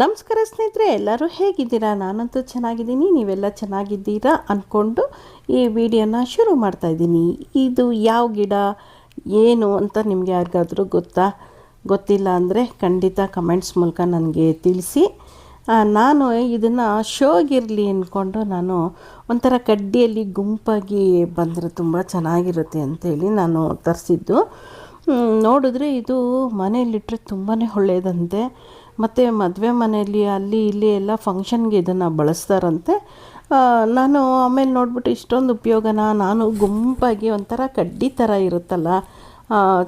ನಮಸ್ಕಾರ ಸ್ನೇಹಿತರೆ, ಎಲ್ಲರೂ ಹೇಗಿದ್ದೀರಾ? ನಾನಂತೂ ಚೆನ್ನಾಗಿದ್ದೀನಿ, ನೀವೆಲ್ಲ ಚೆನ್ನಾಗಿದ್ದೀರಾ ಅಂದ್ಕೊಂಡು ಈ ವಿಡಿಯೋನ ಶುರು ಮಾಡ್ತಾ ಇದ್ದೀನಿ. ಇದು ಯಾವ ಗಿಡ, ಏನು ಅಂತ ನಿಮಗೆ ಯಾರಿಗಾದರೂ ಗೊತ್ತಾ? ಗೊತ್ತಿಲ್ಲ ಅಂದರೆ ಖಂಡಿತ ಕಮೆಂಟ್ಸ್ ಮೂಲಕ ನನಗೆ ತಿಳಿಸಿ. ನಾನು ಇದನ್ನು ಶೋಗಿರಲಿ ಅಂದ್ಕೊಂಡು ನಾನು ಒಂಥರ ಕಡ್ಡಿಯಲ್ಲಿ ಗುಂಪಾಗಿ ಬಂದರೆ ತುಂಬ ಚೆನ್ನಾಗಿರುತ್ತೆ ಅಂತೇಳಿ ನಾನು ತರಿಸಿದ್ದು. ನೋಡಿದ್ರೆ ಇದು ಮನೆಯಲ್ಲಿಟ್ಟರೆ ತುಂಬಾ ಒಳ್ಳೆಯದಂತೆ. ಮತ್ತು ಮದುವೆ ಮನೆಯಲ್ಲಿ, ಅಲ್ಲಿ, ಇಲ್ಲಿ ಎಲ್ಲ ಫಂಕ್ಷನ್ಗೆ ಇದನ್ನು ಬಳಸ್ತಾರಂತೆ. ನಾನು ಆಮೇಲೆ ನೋಡ್ಬಿಟ್ಟು ಇಷ್ಟೊಂದು ಉಪಯೋಗನ ನಾನು ಗುಂಪಾಗಿ ಒಂಥರ ಕಡ್ಡಿ ಥರ ಇರುತ್ತಲ್ಲ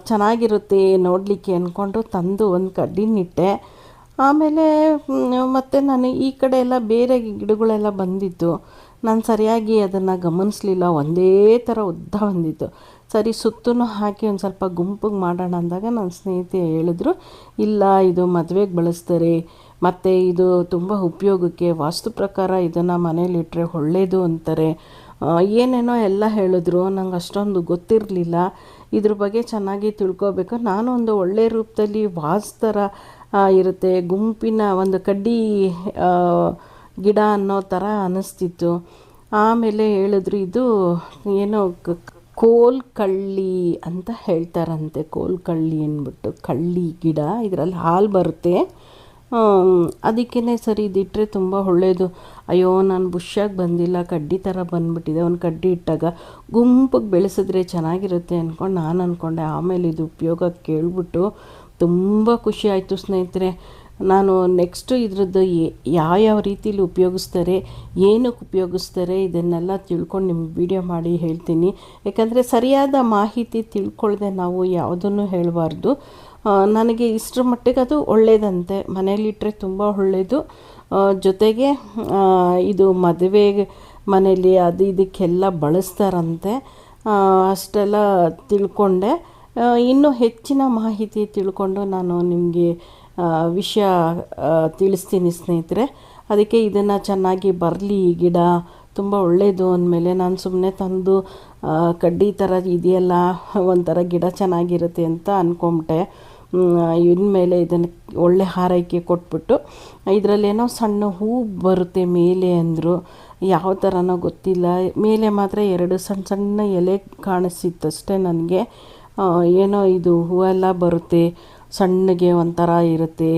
ಚೆನ್ನಾಗಿರುತ್ತೆ ನೋಡಲಿಕ್ಕೆ ಅಂದ್ಕೊಂಡು ತಂದು ಒಂದು ಕಡ್ಡಿನಿಟ್ಟೆ ಆಮೇಲೆ ಮತ್ತು ನಾನು ಈ ಕಡೆ ಎಲ್ಲ ಬೇರೆ ಗಿಡಗಳೆಲ್ಲ ಬಂದಿತ್ತು. ನಾನು ಸರಿಯಾಗಿ ಅದನ್ನು ಗಮನಿಸಲಿಲ್ಲ. ಒಂದೇ ಥರ ಉದ್ದ ಬಂದಿತ್ತು. ಸರಿ ಸುತ್ತೂ ಹಾಕಿ ಒಂದು ಸ್ವಲ್ಪ ಗುಂಪಿಗೆ ಮಾಡೋಣ ಅಂದಾಗ ನನ್ನ ಸ್ನೇಹಿತೆ ಹೇಳಿದ್ರು, ಇಲ್ಲ, ಇದು ಮದುವೆಗೆ ಬಳಸ್ತಾರೆ. ಮತ್ತು ಇದು ತುಂಬ ಉಪಯೋಗಕ್ಕೆ, ವಾಸ್ತು ಪ್ರಕಾರ ಇದನ್ನು ಮನೇಲಿಟ್ಟರೆ ಒಳ್ಳೆಯದು ಅಂತಾರೆ. ಏನೇನೋ ಎಲ್ಲ ಹೇಳಿದ್ರು. ನಂಗೆ ಅಷ್ಟೊಂದು ಗೊತ್ತಿರಲಿಲ್ಲ. ಇದ್ರ ಬಗ್ಗೆ ಚೆನ್ನಾಗಿ ತಿಳ್ಕೊಬೇಕು. ನಾನು ಒಂದು ಒಳ್ಳೆಯ ರೂಪದಲ್ಲಿ ವಾಸ್ ಥರ ಇರುತ್ತೆ. ಗುಂಪಿನ ಒಂದು ಕಡ್ಡಿ ಗಿಡ ಅನ್ನೋ ಥರ ಅನ್ನಿಸ್ತಿತ್ತು ಆಮೇಲೆ ಹೇಳಿದ್ರು ಇದು ಏನೋ ಕೋಲ್ ಕಳ್ಳಿ ಅಂತ ಹೇಳ್ತಾರಂತೆ. ಕೋಲ್ ಕಳ್ಳಿ ಅಂದ್ಬಿಟ್ಟು ಕಳ್ಳಿ ಗಿಡ, ಇದರಲ್ಲಿ ಹಾಲು ಬರುತ್ತೆ. ಅದಕ್ಕೇ ಸರಿ ಇದಿಟ್ಟರೆ ತುಂಬ ಒಳ್ಳೆಯದು ಅಯ್ಯೋ, ನಾನು ಬುಷ್ಯಾಗಿ ಬಂದಿಲ್ಲ, ಕಡ್ಡಿ ಥರ ಬಂದ್ಬಿಟ್ಟಿದೆ. ಒಂದು ಕಡ್ಡಿ ಇಟ್ಟಾಗ ಗುಂಪಿಗೆ ಬೆಳೆಸಿದ್ರೆ ಚೆನ್ನಾಗಿರುತ್ತೆ ಅಂದ್ಕೊಂಡು ನಾನು ಅಂದ್ಕೊಂಡೆ ಆಮೇಲೆ ಇದು ಉಪಯೋಗ ಕೇಳಿಬಿಟ್ಟು ತುಂಬ ಖುಷಿ ಆಯಿತು ಸ್ನೇಹಿತರೆ. ನಾನು ನೆಕ್ಸ್ಟು ಇದ್ರದ್ದು ಯಾವ್ಯಾವ ರೀತಿಲಿ ಉಪಯೋಗಿಸ್ತಾರೆ ಏನಕ್ಕೆ ಉಪಯೋಗಿಸ್ತಾರೆ, ಇದನ್ನೆಲ್ಲ ತಿಳ್ಕೊಂಡು ನಿಮ್ಗೆ ವಿಡಿಯೋ ಮಾಡಿ ಹೇಳ್ತೀನಿ. ಯಾಕಂದರೆ ಸರಿಯಾದ ಮಾಹಿತಿ ತಿಳ್ಕೊಳ್ಳದೆ ನಾವು ಯಾವುದನ್ನು ಹೇಳಬಾರ್ದು. ನನಗೆ ಇಷ್ಟರ ಮಟ್ಟಿಗೆ ಅದು ಒಳ್ಳೆಯದಂತೆ ಮನೇಲಿಟ್ಟರೆ ತುಂಬ ಒಳ್ಳೆಯದು ಜೊತೆಗೆ ಇದು ಮದುವೆ ಮನೇಲಿ ಅದು ಇದಕ್ಕೆಲ್ಲ ಬಳಸ್ತಾರಂತೆ. ಅಷ್ಟೆಲ್ಲ ತಿಳ್ಕೊಂಡೆ. ಇನ್ನೂ ಹೆಚ್ಚಿನ ಮಾಹಿತಿ ತಿಳ್ಕೊಂಡು ನಾನು ನಿಮಗೆ ವಿಷಯ ತಿಳಿಸ್ತೀನಿ ಸ್ನೇಹಿತರೆ. ಅದಕ್ಕೆ ಇದನ್ನು ಚೆನ್ನಾಗಿ ಬರಲಿ ಈ ಗಿಡ. ತುಂಬ ಒಳ್ಳೆಯದು ಅಂದಮೇಲೆ ನಾನು ಸುಮ್ಮನೆ ತಂದು ಕಡ್ಡಿ ಥರ ಇದೆಯಲ್ಲ, ಒಂಥರ ಗಿಡ ಚೆನ್ನಾಗಿರುತ್ತೆ ಅಂತ ಅಂದ್ಕೊಂಬಿಟ್ಟೆ ಇನ್ಮೇಲೆ ಇದನ್ನು ಒಳ್ಳೆ ಹಾರೈಕೆ ಕೊಟ್ಬಿಟ್ಟು ಇದರಲ್ಲೇನೋ ಸಣ್ಣ ಹೂ ಬರುತ್ತೆ ಮೇಲೆ ಅಂದರು, ಯಾವ ಥರನೋ ಗೊತ್ತಿಲ್ಲ. ಮೇಲೆ ಮಾತ್ರ ಎರಡು ಸಣ್ಣ ಸಣ್ಣ ಎಲೆ ಕಾಣಿಸಿತ್ತಷ್ಟೇ ನನಗೆ. ಏನೋ ಇದು ಹೂವೆಲ್ಲ ಬರುತ್ತೆ, ಸಣ್ಣಗೆ ಒಂಥರ ಇರುತ್ತೆ,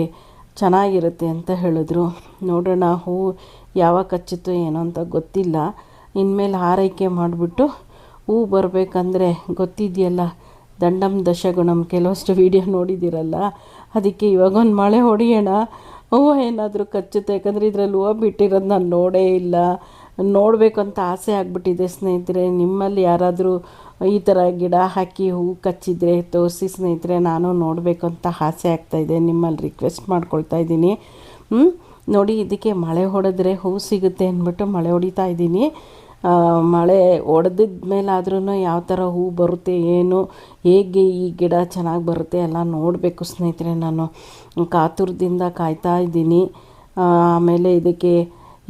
ಚೆನ್ನಾಗಿರುತ್ತೆ ಅಂತ ಹೇಳಿದ್ರು. ನೋಡೋಣ ಹೂ ಯಾವಾಗ ಕಚ್ಚುತ್ತೋ ಏನೋ ಅಂತ ಗೊತ್ತಿಲ್ಲ. ಇನ್ಮೇಲೆ ಆರೈಕೆ ಮಾಡಿಬಿಟ್ಟು, ಹೂ ಬರಬೇಕಂದ್ರೆ ಗೊತ್ತಿದೆಯಲ್ಲ ದಂಡಂ ದಶಗುಣಂ ಕೆಲವಷ್ಟು ವೀಡಿಯೋ ನೋಡಿದ್ದೀರಲ್ಲ? ಅದಕ್ಕೆ ಇವಾಗ ಒಂದು ಮಳೆ ಹೊಡೆಯೋಣ. ಹೂವು ಏನಾದರೂ ಕಚ್ಚುತ್ತೆ. ಯಾಕಂದರೆ ಇದರಲ್ಲಿ ಹೂವು ಬಿಟ್ಟಿರೋದು ನಾನು ನೋಡೇ ಇಲ್ಲ. ನೋಡಬೇಕು ಅಂತ ಆಸೆ ಆಗಿಬಿಟ್ಟಿದೆ ಸ್ನೇಹಿತರೆ. ನಿಮ್ಮಲ್ಲಿ ಯಾರಾದರೂ ಈ ಥರ ಗಿಡ ಹಾಕಿ ಹೂ ಕಚ್ಚಿದ್ರೆ, ತೋರಿಸಿ ಸ್ನೇಹಿತರೆ, ನಾನು ನೋಡಬೇಕು ಅಂತ ಆಸೆ ಆಗ್ತಾಯಿದೆ ನಿಮ್ಮಲ್ಲಿ ರಿಕ್ವೆಸ್ಟ್ ಮಾಡ್ಕೊಳ್ತಾ ಇದ್ದೀನಿ. ನೋಡಿ, ಇದಕ್ಕೆ ಮಳೆ ಹೊಡೆದ್ರೆ ಹೂ ಸಿಗುತ್ತೆ ಅಂದ್ಬಿಟ್ಟು ಮಳೆ ಹೊಡಿತಾ ಇದ್ದೀನಿ. ಮಳೆ ಹೊಡೆದಿದ ಮೇಲಾದ್ರೂ ಯಾವ ಥರ ಹೂ ಬರುತ್ತೆ, ಏನು, ಹೇಗೆ ಈ ಗಿಡ ಚೆನ್ನಾಗಿ ಬರುತ್ತೆ ಎಲ್ಲ ನೋಡಬೇಕು ಸ್ನೇಹಿತರೆ ನಾನು. ಕಾತುರದಿಂದ ಕಾಯ್ತಾ ಇದ್ದೀನಿ. ಆಮೇಲೆ ಇದಕ್ಕೆ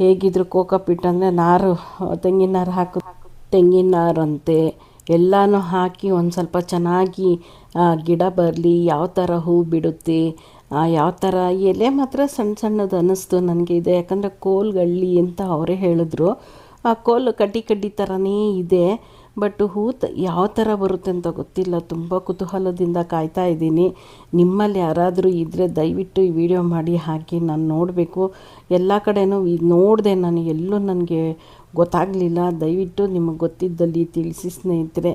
ಹೇಗಿದ್ರು ಕೋಕೋಪಿಟ್ ಅಂದರೆ ನಾರು, ತೆಂಗಿನ ನಾರು ಹಾಕು ತೆಂಗಿನ ನಾರಂತೆ, ಎಲ್ಲನೂ ಹಾಕಿ ಒಂದು ಸ್ವಲ್ಪ ಚೆನ್ನಾಗಿ ಗಿಡ ಬರಲಿ, ಯಾವ ಥರ ಹೂ ಬಿಡುತ್ತೆ ಯಾವ ಥರ ಎಲೆ ಮಾತ್ರ ಸಣ್ಣ ಸಣ್ಣದು ಅನ್ನಿಸ್ತು ನನಗೆ. ಇದೆ ಯಾಕಂದರೆ ಕೋಲ್ಗಳ್ಳಿ ಅಂತ ಅವರೇ ಹೇಳಿದ್ರು. ಆ ಕೋಲು ಕಡ್ಡಿ ಕಡ್ಡಿ ಥರನೇ ಇದೆ ಬಟ್ ಹೂ ಯಾವ ಥರ ಬರುತ್ತೆ ಅಂತ ಗೊತ್ತಿಲ್ಲ. ತುಂಬ ಕುತೂಹಲದಿಂದ ಕಾಯ್ತಾ ಇದ್ದೀನಿ. ನಿಮ್ಮಲ್ಲಿ ಯಾರಾದರೂ ಇದ್ದರೆ ದಯವಿಟ್ಟು ಈ ವಿಡಿಯೋ ಮಾಡಿ ಹಾಕಿ ನಾನು ನೋಡಬೇಕು. ಎಲ್ಲ ಕಡೆನೂ ಇದು ನೋಡಿದೆ ನಾನು ಎಲ್ಲೂ ನನಗೆ ಗೊತ್ತಾಗಲಿಲ್ಲ. ದಯವಿಟ್ಟು ನಿಮಗೆ ಗೊತ್ತಿದ್ದಲ್ಲಿ ತಿಳಿಸಿ ಸ್ನೇಹಿತರೆ.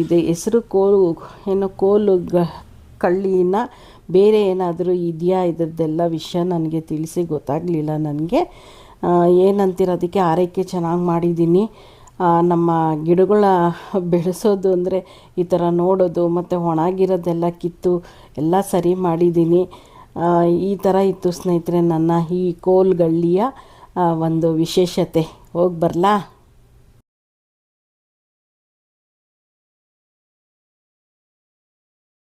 ಇದು ಹೆಸರು ಕೋಲು, ಏನೋ ಕೋಲು ಗ, ಕಳ್ಳಿನ ಬೇರೆ ಏನಾದರೂ ಇದೆಯಾ? ಇದ್ರದ್ದೆಲ್ಲ ವಿಷಯ ನನಗೆ ತಿಳಿಸಿ ಗೊತ್ತಾಗಲಿಲ್ಲ ನನಗೆ. ಏನಂತೀರ ಅದಕ್ಕೆ ಆರೈಕೆ ಚೆನ್ನಾಗಿ ಮಾಡಿದ್ದೀನಿ. ನಮ್ಮ ಗಿಡಗಳ ಬೆಳೆಸೋದು ಅಂದರೆ ಈ ಥರ ನೋಡೋದು, ಮತ್ತು ಒಣಗಿರೋದೆಲ್ಲ ಕಿತ್ತು ಎಲ್ಲ ಸರಿ ಮಾಡಿದ್ದೀನಿ. ಈ ಥರ ಇತ್ತು ಸ್ನೇಹಿತರೆ ನನ್ನ ಈ ಕೋಲ್ಗಳ್ಳಿಯ ಒಂದು ವಿಶೇಷತೆ. ಹೋಗಿ ಬರಲಾ?